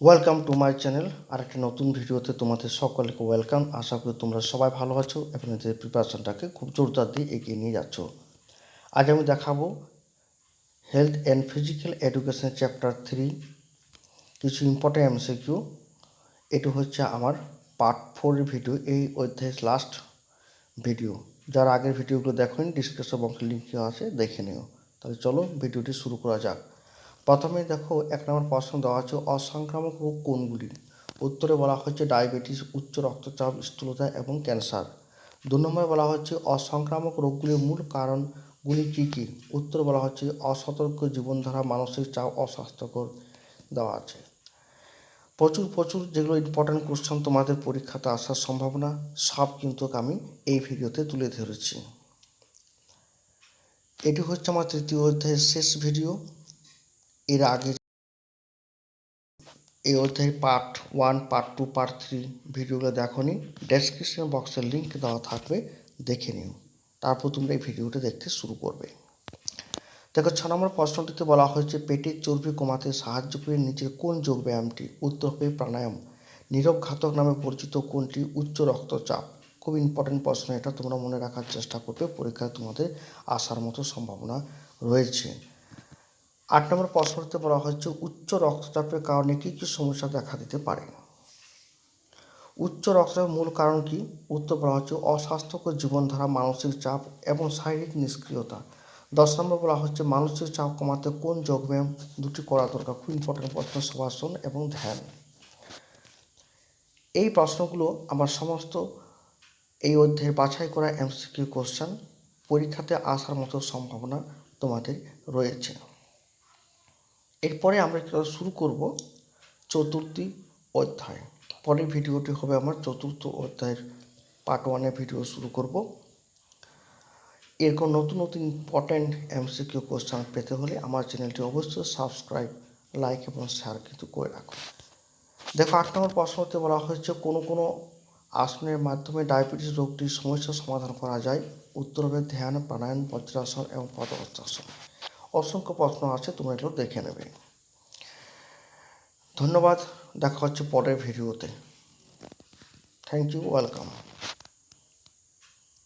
Welcome to my channel আর একটা নতুন ভিডিওতে তোমাদের সকলকে ওয়েলকাম আশা করি তোমরা সবাই ভালো আছো এবং নিজের প্রিপারেশনটাকে খুব জোরদার দিয়ে এগিয়ে নিয়ে যাচ্ছ। আজ আমি দেখাবো health and physical education chapter three কিছু ইম্পর্টেন্ট এমসিকিউ এটা হচ্ছে আমার পার্ট ফোরের ভিডিও এই অধ্যায়ের লাস্ট ভিডিও যার আগের ভিডিওগুলো দেখোনি ডিসক্রিপশন বক্সে লিঙ্ক আছে, দেখে নিও। তাহলে চলো ভিডিওটি শুরু করা যাক। প্রথমে দেখো এক নম্বর প্রশ্ন দেওয়া আছে অসংক্রামক রোগ কোনগুলি? উত্তরে বলা হচ্ছে ডায়াবেটিস, উচ্চ রক্তচাপ, স্থূলতা এবং ক্যান্সার। দু নম্বরে বলা হচ্ছে অসংক্রামক রোগগুলির মূল কারণগুলি কী কী? উত্তরে বলা হচ্ছে অসতর্ক জীবনধারা, মানসিক চাপ, অস্বাস্থ্যকর দেওয়া আছে। প্রচুর প্রচুর যেগুলো ইম্পর্ট্যান্ট কোশ্চেন তোমাদের পরীক্ষাতে আসার সম্ভাবনা, সব কিন্তু আমি এই ভিডিওতে তুলে ধরেছি। এটি হচ্ছে আমার তৃতীয় অধ্যায়ের শেষ ভিডিও। এর আগে এই অধ্যায়ের part one part two part three ভিডিওগুলো দেখোনি ডেসক্রিপশন বক্সের লিঙ্ক দেওয়া থাকবে, দেখে নিও। তারপর তোমরা এই ভিডিওটা দেখতে শুরু করবে। দেখো, ছ নম্বর প্রশ্নটিতে বলা হয়েছে, পেটের চর্বি কমাতে সাহায্য করে নিচের কোন যোগ ব্যায়ামটি? উত্তর হবে প্রাণায়াম। নীরব ঘাতক নামে পরিচিত কোনটি? উচ্চ রক্তচাপ। খুব ইম্পর্টেন্ট প্রশ্ন এটা, তোমরা মনে রাখার চেষ্টা করবে, পরীক্ষায় তোমাদের আসার মতো সম্ভাবনা রয়েছে। আট নম্বর প্রশ্নটিতে বলা হচ্ছে উচ্চ রক্তচাপের কারণে কী কী সমস্যা দেখা দিতে পারে? উচ্চ রক্তচাপের মূল কারণ কি? উত্তর বলা হচ্ছে অস্বাস্থ্যকর জীবনধারা, মানসিক চাপ এবং শারীরিক নিষ্ক্রিয়তা। দশ নম্বর বলা হচ্ছে মানসিক চাপ কমাতে কোন যোগব্যায়াম দুটি করা দরকার? খুব ইম্পর্টেন্ট প্রশ্ন সবাসন এবং ধ্যান। এই প্রশ্নগুলো আমার সমস্ত এই অধ্যায়ের বাছাই করা এমসিকিউ কোশ্চেন। পরীক্ষাতে আসার মতো সম্ভাবনা তোমাদের রয়েছে। এরপরে আমরা শুরু করব চতুর্থী অধ্যায়। পরের ভিডিওটি হবে আমার চতুর্থ অধ্যায়ের পার্ট ওয়ানের ভিডিও শুরু করব। এরকম নতুন নতুন ইম্পর্ট্যান্ট এমসিকিউ কোশ্চেন পেতে হলে আমার চ্যানেলটি অবশ্যই সাবস্ক্রাইব লাইক এবং শেয়ার কিন্তু করে রাখো। দেখো, আট নম্বর প্রশ্নতে বলা হয়েছে, কোনো কোনো আসনের মাধ্যমে ডায়াবেটিস রোগটির সমস্যার সমাধান করা যায়? উত্তর হবে ধ্যান, প্রাণায়াম, বজ্রাসন এবং পদবস্ত্রাসন অসংখ্য প্রশ্ন আছে তুমি এগুলো দেখে নেবে। ধন্যবাদ, দেখা হচ্ছে পরের ভিডিওতে। Thank you welcome